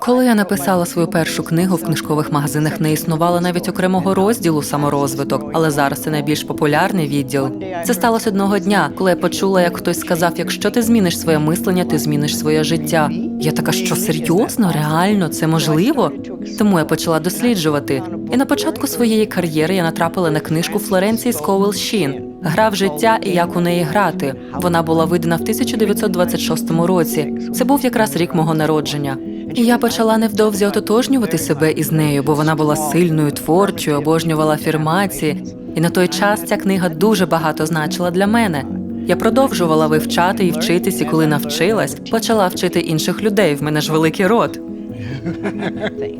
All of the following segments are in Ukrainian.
Коли я написала свою першу книгу в книжкових магазинах, не існувало навіть окремого розділу саморозвиток, але зараз це найбільш популярний відділ. Це сталося одного дня, коли я почула, як хтось сказав: якщо ти зміниш своє мислення, ти зміниш своє життя. Я така, що серйозно, реально, це можливо? Тому я почала досліджувати. І на початку своєї кар'єри я натрапила на книжку Флоренції Сковел Шін Гра в життя і як у неї грати. Вона була видана в 1926 році. Це був якраз рік мого народження. І я почала невдовзі ототожнювати себе із нею, бо вона була сильною, творчою, обожнювала афірмації. І на той час ця книга дуже багато значила для мене. Я продовжувала вивчати і вчитись, і коли навчилась, почала вчити інших людей. В мене ж великий рот.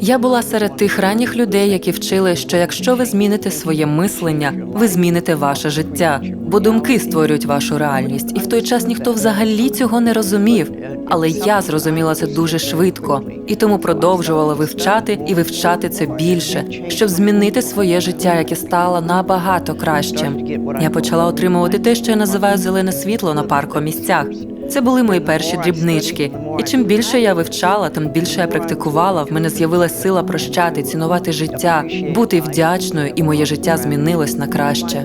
Я була серед тих ранніх людей, які вчили, що якщо ви зміните своє мислення, ви зміните ваше життя, бо думки створюють вашу реальність, і в той час ніхто взагалі цього не розумів. Але я зрозуміла це дуже швидко і тому продовжувала вивчати і вивчати це більше, щоб змінити своє життя, яке стало набагато кращим. Я почала отримувати те, що я називаю зелене світло на паркомісцях. Це були мої перші дрібнички. І чим більше я вивчала, тим більше я практикувала. В мене з'явилась сила прощати, цінувати життя, бути вдячною, і моє життя змінилось на краще.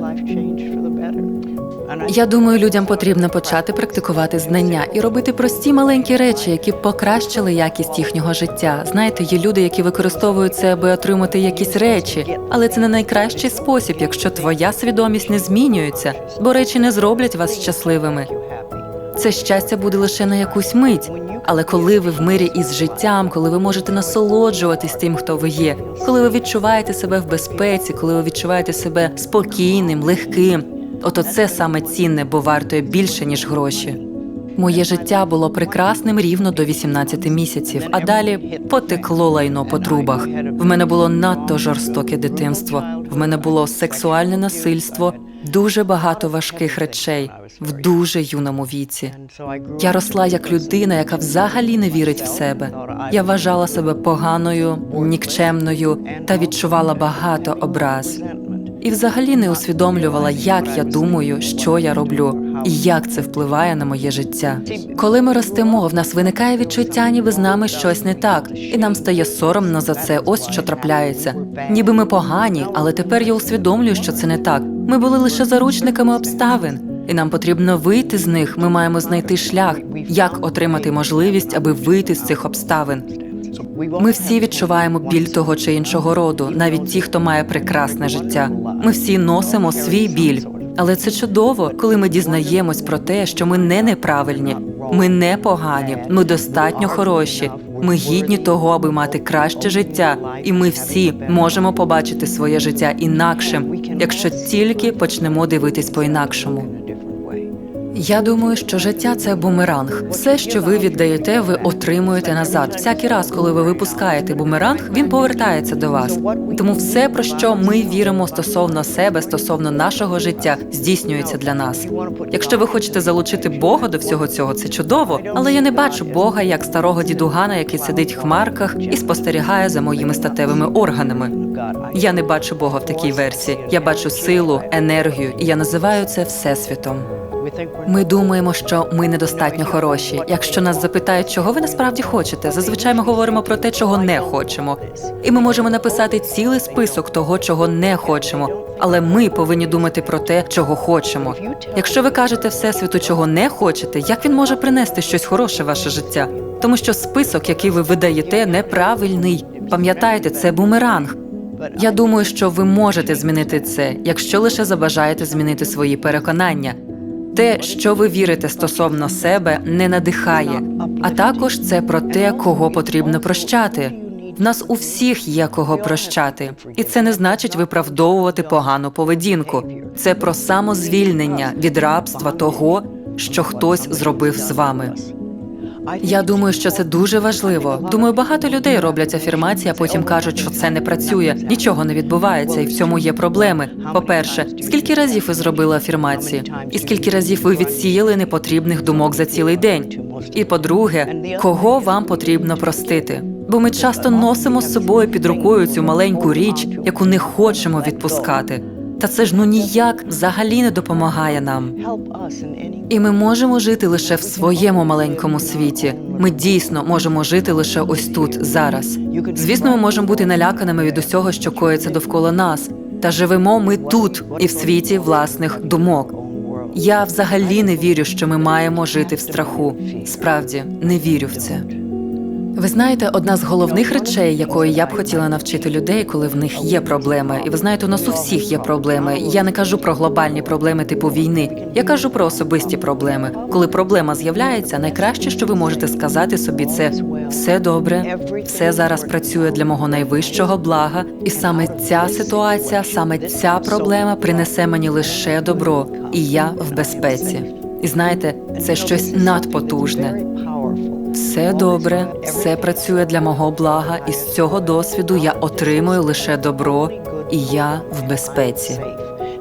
Я думаю, людям потрібно почати практикувати знання і робити прості маленькі речі, які б покращили якість їхнього життя. Знаєте, є люди, які використовують це, аби отримати якісь речі, але це не найкращий спосіб, якщо твоя свідомість не змінюється, бо речі не зроблять вас щасливими. Це щастя буде лише на якусь мить. Але коли ви в мирі із життям, коли ви можете насолоджуватись тим, хто ви є, коли ви відчуваєте себе в безпеці, коли ви відчуваєте себе спокійним, легким, ото це саме цінне, бо вартує більше ніж гроші. Моє життя було прекрасним рівно до 18 місяців, а далі потекло лайно по трубах. В мене було надто жорстоке дитинство. В мене було сексуальне насильство, дуже багато важких речей в дуже юному віці. Я росла як людина, яка взагалі не вірить в себе. Я вважала себе поганою, нікчемною та відчувала багато образ. І взагалі не усвідомлювала, як я думаю, що я роблю, і як це впливає на моє життя. Коли ми ростемо, в нас виникає відчуття, ніби з нами щось не так, і нам стає соромно за це. Ось що трапляється. Ніби ми погані, але тепер я усвідомлюю, що це не так. Ми були лише заручниками обставин. І нам потрібно вийти з них. Ми маємо знайти шлях, як отримати можливість, аби вийти з цих обставин. Ми всі відчуваємо біль того чи іншого роду, навіть ті, хто має прекрасне життя. Ми всі носимо свій біль. Але це чудово, коли ми дізнаємось про те, що ми не неправильні, ми не погані, ми достатньо хороші. Ми гідні того, аби мати краще життя, і ми всі можемо побачити своє життя інакшим, якщо тільки почнемо дивитись по-інакшому. Я думаю, що життя це бумеранг. Все, що ви віддаєте, ви отримуєте назад. Всякий раз, коли ви випускаєте бумеранг, він повертається до вас. Тому все, про що ми віримо стосовно себе, стосовно нашого життя, здійснюється для нас. Якщо ви хочете залучити Бога до всього цього, це чудово. Але я не бачу Бога як старого дідугана, який сидить в хмарках і спостерігає за моїми статевими органами. Я не бачу Бога в такій версії. Я бачу силу, енергію, і я називаю це всесвітом. Ми думаємо, що ми недостатньо хороші. Якщо нас запитають, чого ви насправді хочете, зазвичай ми говоримо про те, чого не хочемо. І ми можемо написати цілий список того, чого не хочемо. Але ми повинні думати про те, чого хочемо. Якщо ви кажете всесвіту, чого не хочете, як він може принести щось хороше в ваше життя? Тому що список, який ви видаєте, неправильний. Пам'ятайте, це бумеранг. Я думаю, що ви можете змінити це, якщо лише забажаєте змінити свої переконання. Те, що ви вірите стосовно себе, не надихає, а також це про те, кого потрібно прощати. В нас у всіх є кого прощати, і це не значить виправдовувати погану поведінку. Це про самозвільнення від рабства того, що хтось зробив з вами. Я думаю, що це дуже важливо. Думаю, багато людей роблять афірмації, а потім кажуть, що це не працює, нічого не відбувається, і в цьому є проблеми. По-перше, скільки разів ви зробили афірмації, і скільки разів ви відсіяли непотрібних думок за цілий день? І по-друге, кого вам потрібно простити? Бо ми часто носимо з собою під рукою цю маленьку річ, яку не хочемо відпускати. Та це ж ну ніяк взагалі не допомагає нам. І ми можемо жити лише в своєму маленькому світі. Ми дійсно можемо жити лише ось тут, зараз. Звісно, ми можемо бути наляканими від усього, що коїться довкола нас. Та живемо ми тут і в світі власних думок. Я взагалі не вірю, що ми маємо жити в страху. Справді не вірю в це. Ви знаєте, одна з головних речей, якої я б хотіла навчити людей, коли в них є проблеми, і ви знаєте, у нас у всіх є проблеми. Я не кажу про глобальні проблеми типу війни. Я кажу про особисті проблеми. Коли проблема з'являється, найкраще, що ви можете сказати собі, це все добре, все зараз працює для мого найвищого блага, і саме ця ситуація, саме ця проблема принесе мені лише добро, і я в безпеці. І знаєте, це щось надпотужне. Все добре, все працює для мого блага, і з цього досвіду я отримую лише добро, і я в безпеці.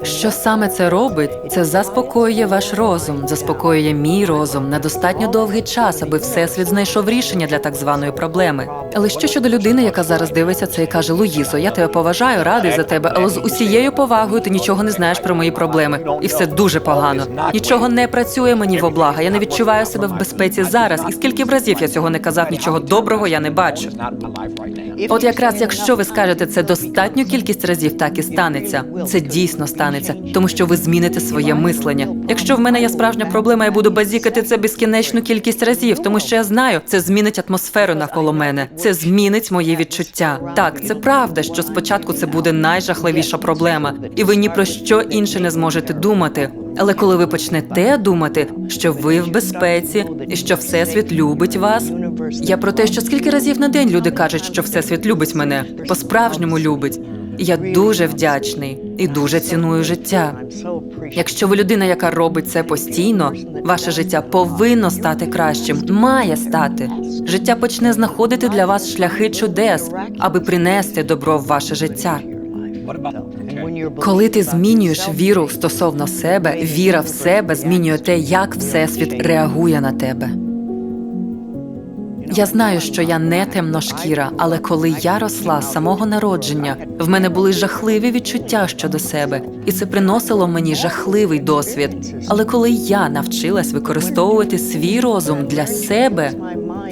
Що саме це робить? Це заспокоює ваш розум, заспокоює мій розум на достатньо довгий час, аби всесвіт знайшов рішення для так званої проблеми. Але що щодо людини, яка зараз дивиться це і каже: Луїзо, я тебе поважаю, радий за тебе, але з усією повагою ти нічого не знаєш про мої проблеми, і все дуже погано. Нічого не працює мені в облага. Я не відчуваю себе в безпеці зараз. І скільки б разів я цього не казав, нічого доброго я не бачу. От якраз якщо ви скажете це достатню кількість разів, так і станеться. Це дійсно станеться, тому що ви зміните своє мислення. Якщо в мене є справжня проблема, я буду базікати це безкінечну кількість разів, тому що я знаю, це змінить атмосферу навколо мене. Це змінить мої відчуття. Так, це правда, що спочатку це буде найжахливіша проблема, і ви ні про що інше не зможете думати. Але коли ви почнете думати, що ви в безпеці і що всесвіт любить вас, я про те, що скільки разів на день люди кажуть, що всесвіт любить мене, по-справжньому любить. Я дуже вдячний і дуже ціную життя. Якщо ви людина, яка робить це постійно, ваше життя повинно стати кращим, має стати. Життя почне знаходити для вас шляхи чудес, аби принести добро в ваше життя. Коли ти змінюєш віру стосовно себе, віра в себе змінює те, як всесвіт реагує на тебе. Я знаю, що я не темношкіра, але коли я росла з самого народження, в мене були жахливі відчуття щодо себе, і це приносило мені жахливий досвід. Але коли я навчилась використовувати свій розум для себе,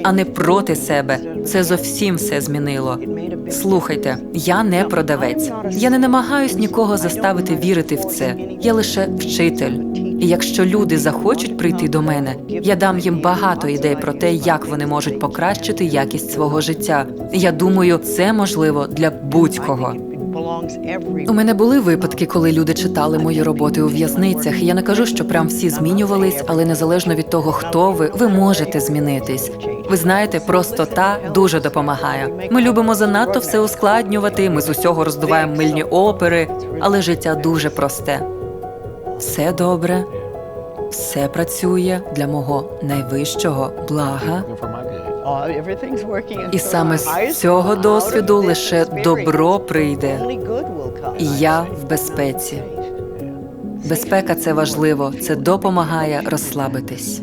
а не проти себе, це зовсім все змінило. Слухайте, я не продавець. Я не намагаюсь нікого заставити вірити в це. Я лише вчитель. І якщо люди захочуть прийти до мене, я дам їм багато ідей про те, як вони можуть покращити якість свого життя. Я думаю, це можливо для будь-кого. У мене були випадки, коли люди читали мої роботи у в'язницях. Я не кажу, що прям всі змінювались, але незалежно від того, хто ви, ви можете змінитись. Ви знаєте, простота дуже допомагає. Ми любимо занадто все ускладнювати. Ми з усього роздуваємо мильні опери, але життя дуже просте. Все добре, все працює для мого найвищого блага. І саме з цього досвіду лише добро прийде, і я в безпеці. Безпека це важливо, це допомагає розслабитись.